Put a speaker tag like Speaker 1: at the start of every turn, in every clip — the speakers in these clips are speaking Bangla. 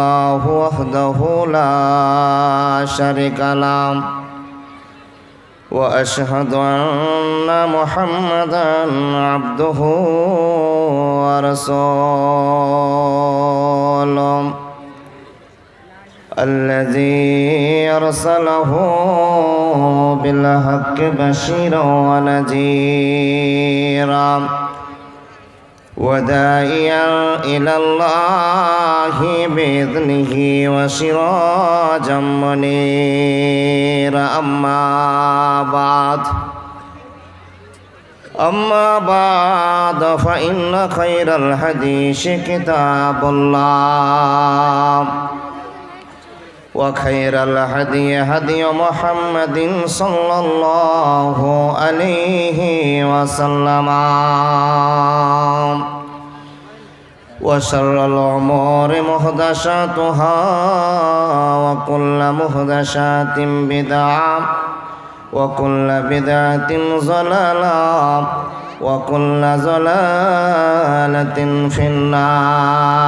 Speaker 1: الله وحده لا شريك له وأشهد أن محمدا عبده ورسوله الذي أرسله بالحق بشيرا ونذيرا. وداعيا الى الله باذنه وسراجا منيرا اما بعد أما بعد فإن خير الحديث كتاب الله وخير الهدي هدي محمد صلى الله عليه وسلم. وشر الأمور محدثاتها وكل محدثات بدعة وكل بدعة ضلالة وكل ضلالة في النار.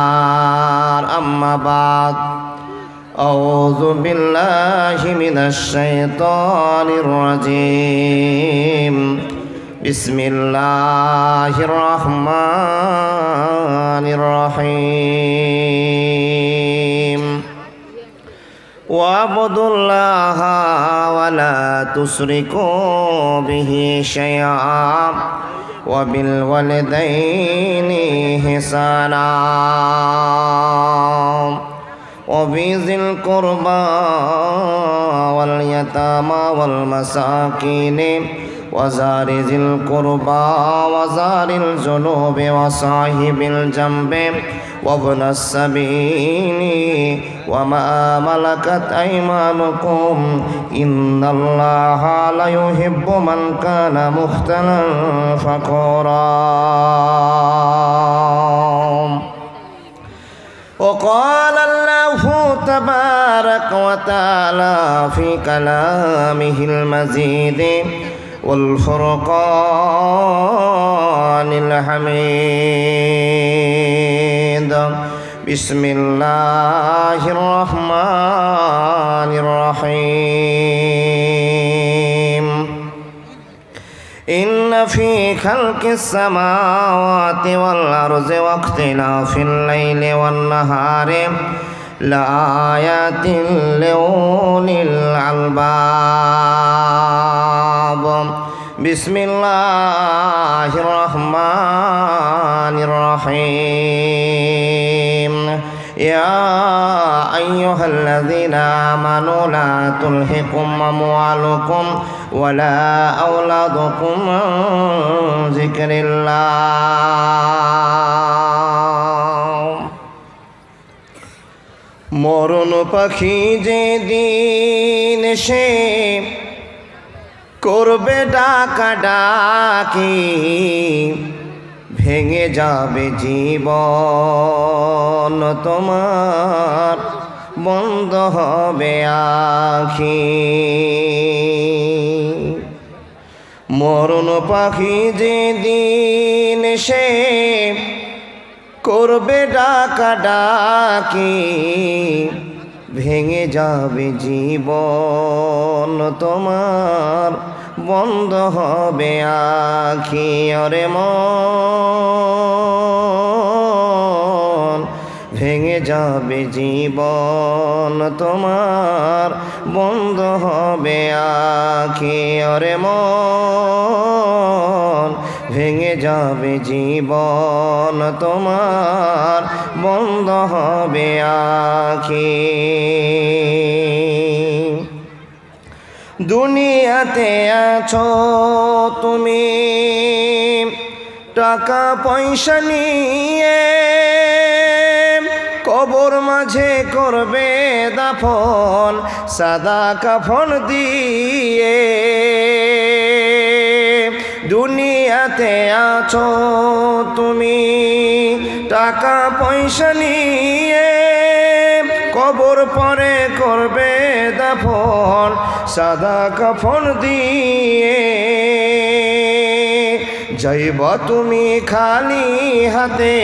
Speaker 1: أما بعد أعوذ بالله من الشيطان الرجيم بسم الله الرحمن الرحيم واعبدوا الله ولا تشركوا به شيئا وبالوالدين حسنا وبذي القربى واليتامى والمساكين وزار ذي القربى وزار الجنوب وصاحب الجنب وابن السبيل وما ملكت أيمانكم إن الله لا يحب من كان مختلا فخورا وقال الله تبارك وتعالى في كلامه المزيد والفرقان الحميد. بسم الله الرحمن الرحيم. إن في خلق السماوات والأرض واختلاف الليل والنهار لآيات لأولي الألباب. بسم الله الرحمن الرحيم. يا أيها الذين آمنوا لا تلهكم أموالكم ولا أولادكم عن ذكر الله. মরণ পাখি যে দিন সে করবে ডাকা ডাকি ভেঙে যাবে জীবন তোমার, বন্ধ হবে আখি। মরণ পাখি যে দিন সে করবে ডাকা ডাকি, ভেঙে যাবে জীবন তোমার, বন্ধ হবে আখি অরে মন। ভেঙে যাবে জীবন তোমার, বন্ধ হবে আখি অরে মন। ভেঙে যাবে জীবন তোমার, বন্ধ হবে আখি। দুনিয়াতে আছো তুমি, টাকা পয়সা নিয়ে কবর মাঝে করবে দাফন, সাদা কাফন দিয়ে। দুনিয়াতে আছো তুমি টাকা পয়সা নিয়ে কবর পরে করবে দাফন সাদা কাফন দিয়ে যাইব তুমি খালি হাতে,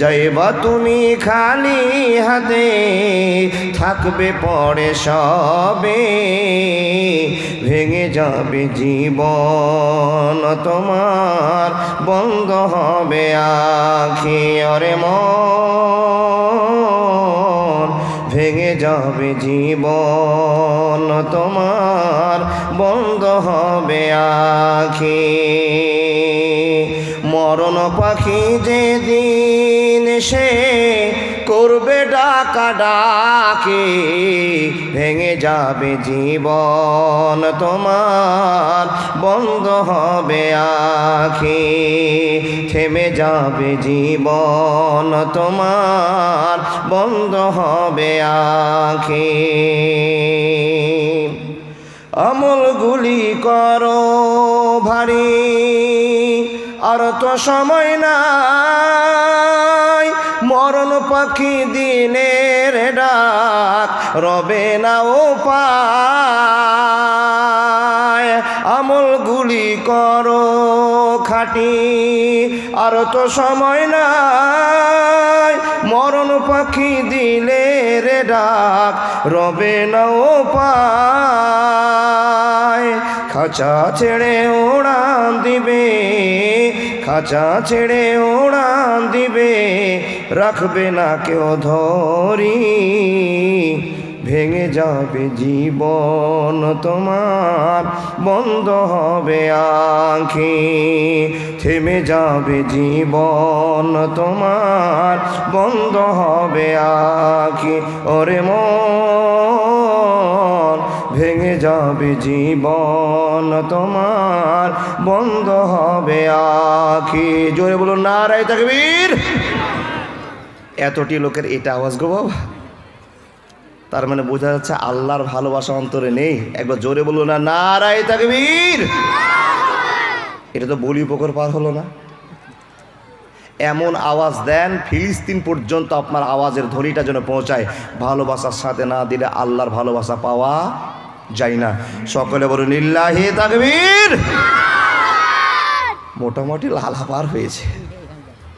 Speaker 1: যাইব তুমি খালি হাতে, থাকবে পরে সবে, ভেঙে যাবে জীবন তোমার, বন্ধ হবে আখি অরে মন। ভেঙে যাবে জীবন তোমার বন্ধ হবে আখি। মরণ পাখি যে দিন সে করবে ডাকা ডাকে, ভেঙে যাবে জীবন তোমার, বন্ধ হবে আখি, থেমে যাবে জীবন তোমার, বন্ধ হবে আখি। আমলগুলি করো ভারী আর তো সময় নাই। মরণ পাখি দিনের ডাক রবে না ও পায়। আমলগুলি করো খাটি। আর তো সময় নাই। মরণ পাখি দিলে রে ডাক রবে না ও পায়। খাঁচা ছেড়ে ওড়ান দিবে, খাঁচা ছেড়ে ওড়ান দিবে, রাখবে না কেউ ধরি, ভেঙে যাবে জীবন তোমার, বন্ধ হবে আঁখি, থেমে যাবে জীবন তোমার, বন্ধ হবে আঁখি, ওরে মন ভেঙে যাবে জীবন তোমার, বন্ধ হবে আঁখি। জোরে বলুন না রায় তাকবীর। এতটি লোকের এটা আওয়াজ গো বাবা। তার মানে বোঝা যাচ্ছে আল্লাহর ভালোবাসা অন্তরে নেই। একবার জোরে বলল না, নারায় তাকবীর। এটা তো বলি পোকর পার হলো না। এমন আওয়াজ দেন, ফিলিস্তিন পর্যন্ত আপনার আওয়াজের ধ্বনিটা যেন পৌঁছায়। ভালোবাসার সাথে না দিলে আল্লাহর ভালোবাসা পাওয়া যায় না। সকলে বলুন, ইল্লাহি তাকবীর। মোটামুটি লালাপার হয়েছে।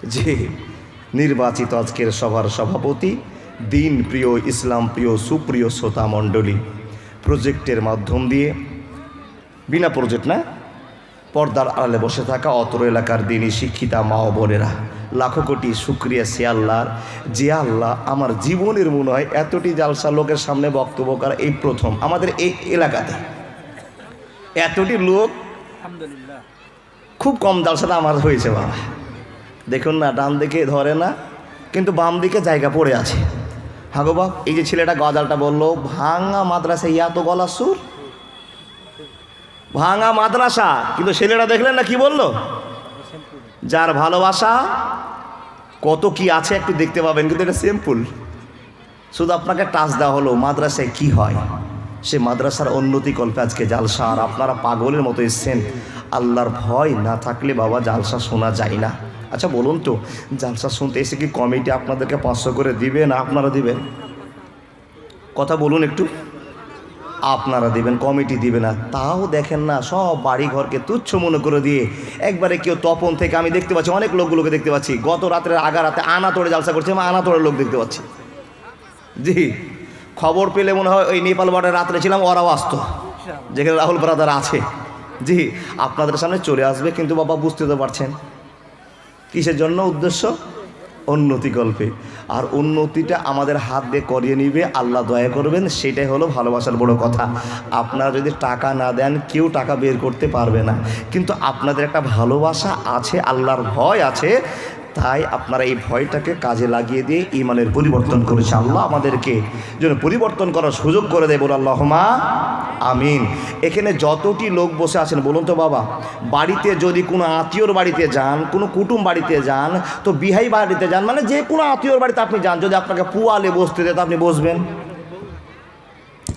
Speaker 1: যে নির্বাচিত আজকের সভার সভাপতি, দিন প্রিয়, ইসলাম প্রিয়, সুপ্রিয় শ্রোতা মণ্ডলী, প্রজেক্টের মাধ্যম দিয়ে, বিনা প্রজেক্ট না, পর্দার আড়ালে বসে থাকা অতর এলাকার দিনই শিক্ষিতা মা বোনেরা লাখো কোটি শুক্রিয়া সে আল্লাহর যে আল্লাহ আমার জীবনের মনে হয় এতটি জালসা লোকের সামনে বক্তব্য করা এই প্রথম আমাদের এই এলাকাতে। এতটি লোক খুব কম জালসাটা আমার হয়েছে বাবা। দেখুন না ডান দিকে ধরে না কিন্তু বাম দিকে জায়গা পড়ে আছে। হাগো বাপ এই যে ছেলেটা গজালটা বলল ভাঙা মাদ্রাসা ইয়া তো গলা সুর। ভাঙা মাদ্রাসা। কিন্তু ছেলেটা দেখলেন না কি বলল? যার ভালোবাসা, কত কি আছে একটু দেখতে পাবেন, কিন্তু এটা সিম্পল শুধু আপনাকে টাচ দেওয়া হলো, মাদ্রাসায় কি হয়? সে মাদ্রাসার উন্নতি কল্পে আজকে জালসা আর আপনারা পাগলের মতো এসছেন। আল্লাহর ভয় না থাকলে বাবা জালসা শোনা যায় না। আচ্ছা বলুন তো, জালসা শুনতে এসে কি কমিটি আপনাদেরকে পাঁচশো করে দিবে না আপনারা দিবেন? কথা বলুন একটু। আপনারা দিবেন, কমিটি দিবে না। তাও দেখেন না, সব বাড়ি ঘরকে তুচ্ছ মনে করে দিয়ে একবারে কেউ তপন থেকে আমি দেখতে পাচ্ছি, অনেক লোকগুলোকে দেখতে পাচ্ছি। গত রাত্রের আগা রাতে আনা তোড়ে জালসা করছে আমি আনা তোড়ের লোক দেখতে পাচ্ছি। জি, খবর পেলে মনে হয় ওই নেপাল বর্ডার রাত্রে ছিলাম, ওরাও আসতো। যেখানে রাহুল ব্রাদার আছে। জি, আপনাদের সামনে চলে আসবে, কিন্তু বাবা বুঝতে তো পারছেন। কিসের জন্য উদ্দেশ্য? উন্নতি গল্পে। আর উন্নতিটা আমাদের হাত দিয়ে করিয়ে নিবে, আল্লাহ দয়া করবেন, সেটাই হলো ভালোবাসার বড় কথা। আপনারা যদি টাকা না দেন, কেউ টাকা বের করতে পারবে না। কিন্তু আপনাদের একটা ভালোবাসা আছে, আল্লাহর ভয় আছে তাই আপনারা এই ভয়টাকে কাজে লাগিয়ে দিয়ে ইমানের পরিবর্তন করেছে আল্লাহ আমাদেরকে। যেন পরিবর্তন করার সুযোগ করে দেয় বল আল্লাহমা আমিন। এখানে যতটি লোক বসে আছেন, বলুন তো বাবা, বাড়িতে যদি কোনো আত্মীয়র বাড়িতে যান, কোনো কুটুম বাড়িতে যান, তো বিহাই বাড়িতে যান মানে যে কোনো আত্মীয়র বাড়িতে আপনি যান, যদি আপনাকে পুয়ালে বসতে দেয় আপনি বসবেন।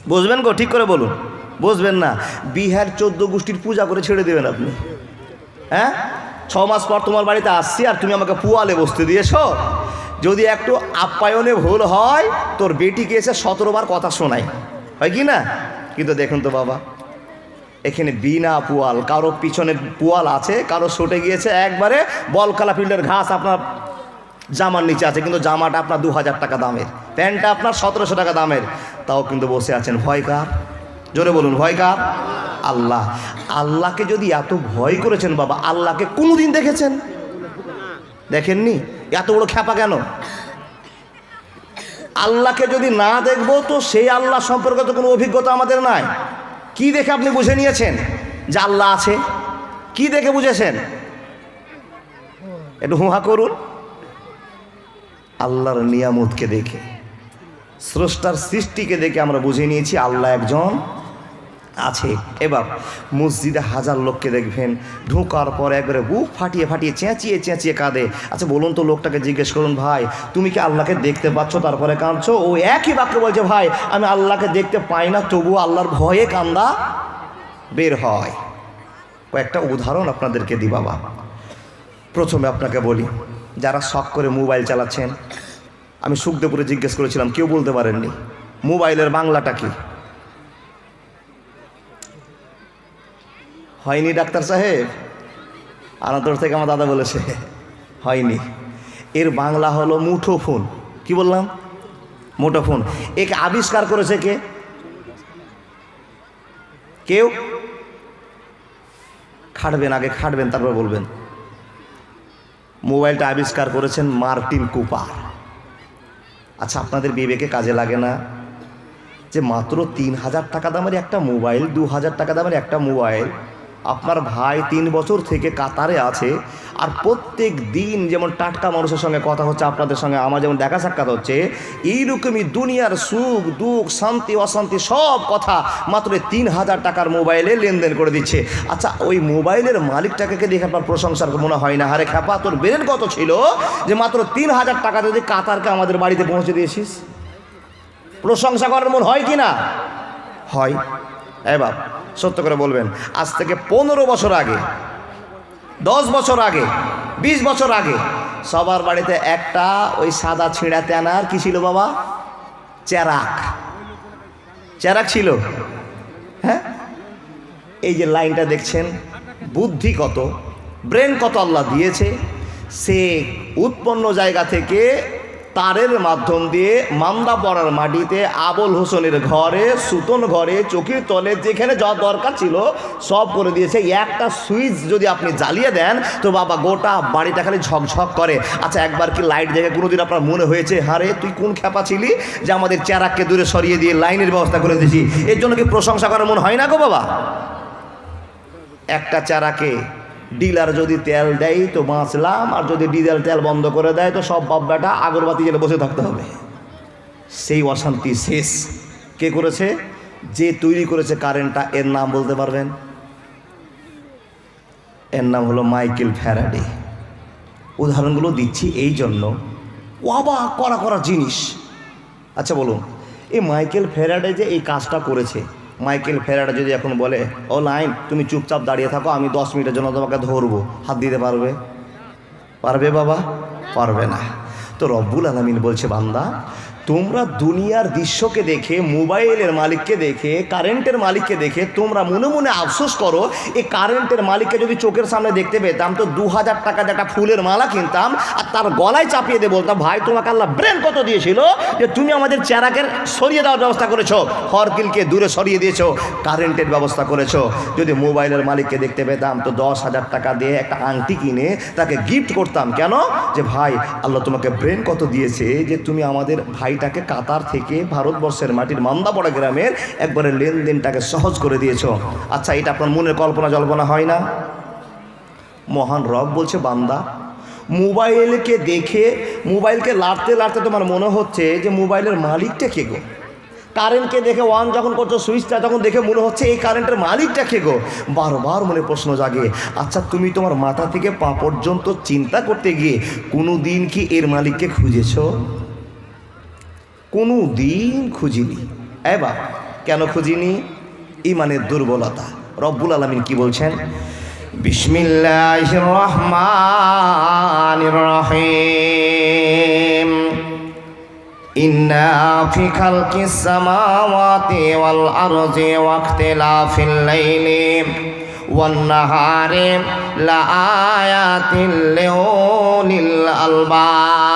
Speaker 1: বসবেন গো, ঠিক করে বলুন, বসবেন না। বিহার চোদ্দ গোষ্ঠীর পূজা করে ছেড়ে দেবেন আপনি। হ্যাঁ? ছ মাস পর তোমার বাড়িতে আসছি আর তুমি আমাকে পুয়ালে বসতে দিয়েছ। যদি একটু আপ্যায়নে ভুল হয়, তোর বেটিকে এসে সতেরো বার কথা শোনাই। হয় কি না? কিন্তু দেখুন তো বাবা, এখানে বিনা পুয়াল, কারও পিছনে পুয়াল আছে, কারও ছুটে গিয়েছে, একবারে বলকালা ফিল্ডের ঘাস আপনার জামার নিচে আছে, কিন্তু জামাটা আপনার দু হাজার টাকা দামের, প্যান্টটা আপনার সতেরোশো টাকা দামের, তাও কিন্তু বসে আছেন। ভয় কার? জোরে বলুন, ভয় কার? আল্লাহ। আল্লাহকে যদি এত ভয় করেছেন বাবা, আল্লাহকে কোনোদিন দেখেছেন? দেখেননি? এত বড় খ্যাপা কেন? আল্লাহকে যদি না দেখব তো সেই আল্লাহ সম্পর্কে তো কোনো অভিজ্ঞতা আমাদের নাই। কি দেখে আপনি বুঝে নিয়েছেন যে আল্লাহ আছে? কি দেখে বুঝেছেন? একটু হুহা করুন। আল্লাহর নিয়ামতকে দেখে, স্রষ্টার সৃষ্টিকে দেখে আমরা বুঝে নিয়েছি আল্লাহ একজন আছে। এবার মসজিদে হাজার লোককে দেখবেন, ঢোকার পর একবারে বুক ফাটিয়ে ফাটিয়ে চেঁচিয়ে চেঁচিয়ে কাঁদে। আচ্ছা বলুন তো লোকটাকে জিজ্ঞেস করুন, ভাই, তুমি কি আল্লাহকে দেখতে পাচ্ছ? তারপরে কাঁদছো। ও একই বাক্য বলছে, ভাই, আমি আল্লাহকে দেখতে পাই না, তবু আল্লাহর ভয়ে কান্দা বের হয়। কয়েকটা উদাহরণ আপনাদেরকে দি বাবা। প্রথমে আপনাকে বলি, যারা শখ করে মোবাইল চালাচ্ছেন, আমি সুখদেপুরে জিজ্ঞেস করেছিলাম, কেউ বলতে পারেননি, মোবাইলের বাংলাটা কি? হয়নি ডাক্তার সাহেব? আনাতর থেকে আমার দাদা বলেছে, হয়নি। এর বাংলা হলো মুঠো ফোন কি বললাম? মুঠো ফোন একে আবিষ্কার করেছে কে? কেউ? খাটবেন, আগে খাটবেন, তারপর বলবেন। মোবাইলটা আবিষ্কার করেছেন মার্টিন কুপার। আচ্ছা আপনাদের বিবেকে কাজে লাগে না যে মাত্র তিন হাজার টাকা দামের একটা মোবাইল, দু হাজার টাকা দামের একটা মোবাইল আপনার ভাই তিন বছর থেকে কাতারে আছে আর প্রত্যেক দিন যেমন টাটকা মানুষের সঙ্গে কথা হচ্ছে, আপনাদের সঙ্গে আমার যেমন দেখা সাক্ষাৎ হচ্ছে, এইরকমই দুনিয়ার সুখ, দুঃখ, শান্তি, অশান্তি সব কথা মাত্র তিন হাজার টাকার মোবাইলে লেনদেন করে দিচ্ছে। আচ্ছা ওই মোবাইলের মালিকটাকে দেখে আপনার প্রশংসার মনে হয় না? হারে খ্যাপা, তোর বেরেন কত ছিল যে মাত্র তিন হাজার টাকা যদি কাতারকে আমাদের বাড়িতে পৌঁছে দিয়েছিস? প্রশংসা করার মন হয় কি না? হয়। এবার সত্য করে বলবেন, আজ থেকে পনেরো বছর আগে, দশ বছর আগে, বিশ বছর আগে সবার বাড়িতে একটা ওই সাদা ছিঁড়াতে আনার কি ছিল বাবা? চেরাক। চেরাক ছিল। হ্যাঁ? এই যে লাইনটা দেখছেন, বুদ্ধি কত, ব্রেন কত আল্লাহ দিয়েছে, সে উৎপন্ন জায়গা থেকে তারের মাধ্যম দিয়ে মান্দা পড়ার মাটিতে আবুল হোসেনের ঘরে সুতন ঘরে, চোখের তলে যেখানে যা দরকার ছিল সব করে দিয়েছে। একটা সুইচ যদি আপনি জ্বালিয়ে দেন, তো বাবা গোটা বাড়িটা খালি ঝকঝক করে। আচ্ছা একবার কি লাইট দেখে কোনোদিন আপনার মনে হয়েছে, হারে, তুই কোন খ্যাপা ছিলি যে আমাদের চেরাককে দূরে সরিয়ে দিয়ে লাইনের ব্যবস্থা করে দিয়েছি এর জন্য কি প্রশংসা করার মন হয় না গো বাবা? একটা চারাকে ডিলার যদি তেল দেয় তো বাঁচলাম, আর যদি ডিজেল তেল বন্ধ করে দেয় তো সব বাপ বেটা আগরবাতি জেলে বসে থাকতে হবে। সেই অশান্তি শেষ। কে করেছে? যে তৈরি করেছে কারেন্টটা, এর নাম বলতে পারবেন? এর নাম হলো মাইকেল ফ্যারাডে। উদাহরণগুলো দিচ্ছি এই জন্য। অবাক করা করা জিনিস। আচ্ছা বলুন, এই মাইকেল ফেরাডে যে এই কাজটা করেছে মাইকেল ফেরাটা যদি এখন বলে, ও লাইন, তুমি চুপচাপ দাঁড়িয়ে থাকো, আমি দশ মিনিটের জন্য তোমাকে ধরবো। হাত দিতে পারবে? পারবে বাবা? পারবে না। তো রব্বুল আলমিন বলছে, বান্দা তোমরা দুনিয়ার দৃশ্যকে দেখে, মোবাইলের মালিককে দেখে, কারেন্টের মালিককে দেখে, তোমরা মনে মনে আফসোস করো এই কারেন্টের মালিককে যদি চোখের সামনে দেখতে পেতাম, তো দু হাজার টাকা একটা ফুলের মালা কিনতাম, আর তার গলায় চাপিয়ে দিয়ে বলতাম, ভাই, তোমাকে আল্লাহ ব্রেন কত দিয়েছিল যে তুমি আমাদের চেরাকের সরিয়ে দেওয়ার ব্যবস্থা করেছ? হরকিলকে দূরে সরিয়ে দিয়েছ, কারেন্টের ব্যবস্থা করেছ। যদি মোবাইলের মালিককে দেখতে পেতাম, তো দশ হাজার টাকা দিয়ে একটা আংটি কিনে তাকে গিফট করতাম। কেন? যে, ভাই, আল্লাহ তোমাকে ব্রেন কত দিয়েছে যে তুমি আমাদের ভাইটাকে কাতার থেকে ভারতবর্ষের মাটির মান্দাপড়া গ্রামের একবারে লেনদেনটাকে সহজ করে দিয়েছ। আচ্ছা এটা আপনার মনের কল্পনা জল্পনা হয় না? মহান রব বলছে, বান্দা, মোবাইলকে দেখে, মোবাইলকে লাড়তে লাড়তে তোমার মনে হচ্ছে যে মোবাইলের মালিকটা কে গো? কারেন্টকে দেখে ওয়ান যখন করছ, সুইচটা যখন দেখে মনে হচ্ছে এই কারেন্টের মালিকটা কে গো? বারবার মনে প্রশ্ন জাগে। আচ্ছা তুমি তোমার মাথা থেকে পা পর্যন্ত চিন্তা করতে গিয়ে কোনো দিন কি এর মালিককে খুঁজেছো? কোনো দিন খুঁজিনি এবার কেন খুঁজিনি ইমানের দুর্বলতা রব্বুল আলমিন কি বলছেন বিসমিল্লাহ রহমান রহিম إنا في خلق السماوات والأرض واختلاف الليل والنهار لآيات لأولي الألباب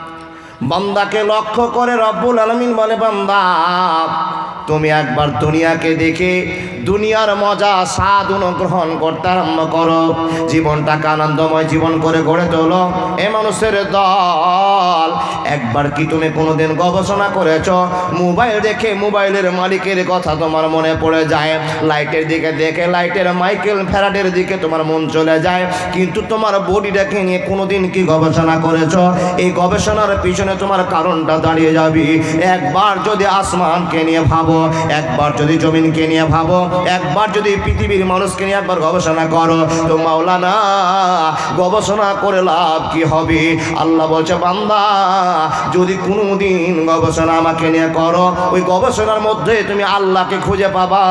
Speaker 1: বান্দাকে লক্ষ্য করে রব্বুল আলমিন বলে, বান্দা, তুমি একবার দুনিয়াকে দেখে দুনিয়ার মজা, স্বাদ অনুগ্রহণ করতে আরম্ভ করো। জীবনটাকে আনন্দময় জীবন করে গড়ে তোলো। এ মানুষের দল, একবার কি তুমি কোনোদিন গবেষণা করেছ? মোবাইল দেখে মোবাইলের মালিকের কথা তোমার মনে পড়ে যায়। লাইটের দিকে দেখে লাইটের মাইকেল ফ্যারাডের দিকে তোমার মন চলে যায়। কিন্তু তোমার বডিটাকে নিয়ে কোনোদিন কি গবেষণা করেছ? এই গবেষণার পিছনে তোমার কারণটা দাঁড়িয়ে যাবি। একবার যদি আসমানকে নিয়ে ভাবো, একবার যদি জমিনকে নিয়ে ভাবো, একবার যদি পৃথিবীর মানুষকে নিয়ে একবার গবেষণা করো, তো মাওলানা, গবেষণা করে লাভ কি হবে? আল্লাহ বলছে, বান্দা, যদি কোনো দিন গবেষণা আমাকে নিয়ে করো, ওই গবেষণার মধ্যে তুমি আল্লাহকে খুঁজে পাবা,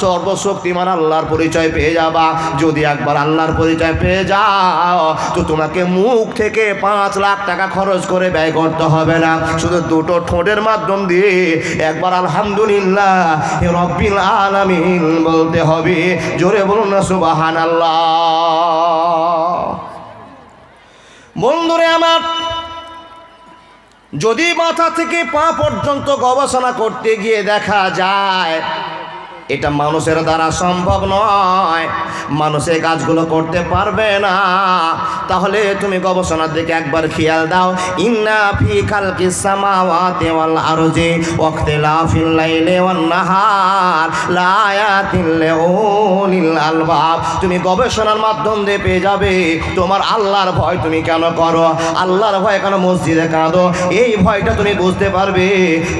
Speaker 1: সর্বশক্তিমান আল্লাহর পরিচয় পেয়ে যাবা। যদি একবার আল্লাহর পরিচয় পেয়ে যাও, তো তোমাকে মুখ থেকে পাঁচ লাখ টাকা খরচ করে ব্যয় করতে হবে না। শুধু দুটো ঠোঁটের মাধ্যম দিয়ে একবার আলহামদুলিল্লাহ রব্বিল আলামিন বলতে হবে। জোরে বলুন না সুবাহান আল্লাহ বন্ধুরে আমার, যদি মাথা থেকে পা পর্যন্ত গবেষণা করতে গিয়ে দেখা যায় এটা মানুষের দ্বারা সম্ভব নয়। মানুষের কাজগুলো করতে পারবে না। তাহলে তুমি গবেষণার দিকে একবার খেয়াল দাও। ইন্না ফি খালকি সামাওয়াতি ওয়াল আরজি ওয়াখতিলাফিল লাইলি ওয়ান নাহার লায়াতিল লিউলিল আলবাব। তুমি গবেষণার মাধ্যম দিয়ে পেয়ে যাবে। তোমার আল্লাহর ভয় তুমি কেন করো? আল্লাহর ভয় কেন মসজিদে কাঁদো? এই ভয়টা তুমি বুঝতে পারবে।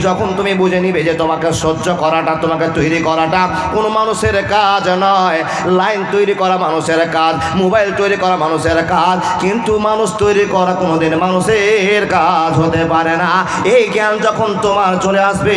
Speaker 1: যখন তুমি বুঝে নিবে যে তোমাকে সহ্য করাটা, তোমাকে তৈরি করাটা কোনো মানুষের কাজ নয়। লাইন তৈরি করা মানুষের কাজ, মোবাইল তৈরি করা মানুষের কাজ, কিন্তু মানুষ তৈরি করা কোনোদিন মানুষের কাজ হতে পারে না। এই জ্ঞান যখন তোমার চলে আসবে,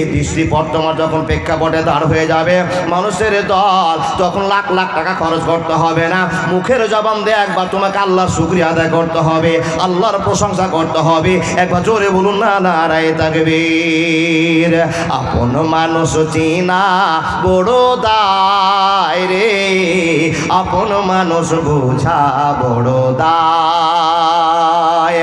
Speaker 1: এই দৃষ্টিপট তোমার যখন প্রেক্ষাপটে দাঁড় হয়ে যাবে, মানুষের দল তখন লাখ লাখ টাকা খরচ করতে হবে না। মুখের জবান দিয়ে একবার তোমাকে আল্লাহর শুক্রিয়া আদায় করতে হবে, আল্লাহর প্রশংসা করতে হবে। একবার জোরে বলুন, না নারায় তাকবীর। আপন মানুষ চিনা বড় দায় রে। আপন মানুষ বোঝা বড় দায়।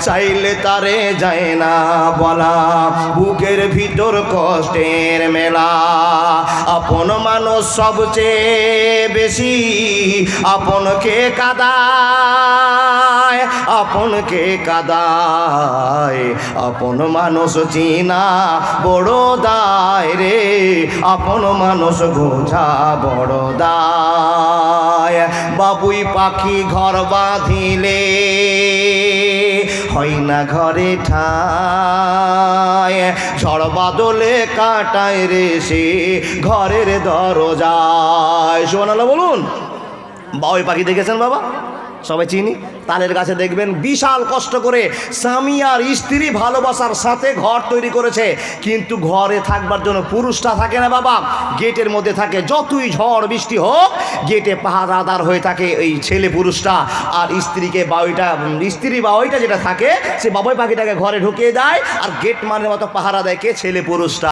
Speaker 1: চাইলে তারে যায় না বলা। বুকের ভিতর কষ্টের মেলা। আপন মানুষ সবচেয়ে বেশি আপনকে কাদায়? আপনকে কাদায়? আপন মানুষ চিনা বড় দায় রে। আপন মানুষ গোঝা বড় দায়। বাবুই পাখি ঘর বাঁধিলে হয় না ঘরে ঠায় ঝড় বাদলে কাটায় রে সে ঘরের দরজায়। শোনালো বলুন। বাবুই পাখি দেখেছেন বাবা? সবাই চিনি? তালের গাছে দেখবেন বিশাল কষ্ট করে স্বামী আর স্ত্রী ভালোবাসার সাথে ঘর তৈরি করেছে। কিন্তু ঘরে থাকবার জন্য পুরুষটা থাকে না বাবা। গেটের মধ্যে থাকে, যতই ঝড় বৃষ্টি হোক, গেটে পাহারাদার হয়ে থাকে এই ছেলে পুরুষটা। আর স্ত্রীকে বাউইটা স্ত্রী বাউইটা যেটা থাকে, সে বাবুই পাখিটাকে ঘরে ঢুকিয়ে দেয় আর গেট মানের মতো পাহারা দেয় কে? ছেলে পুরুষটা।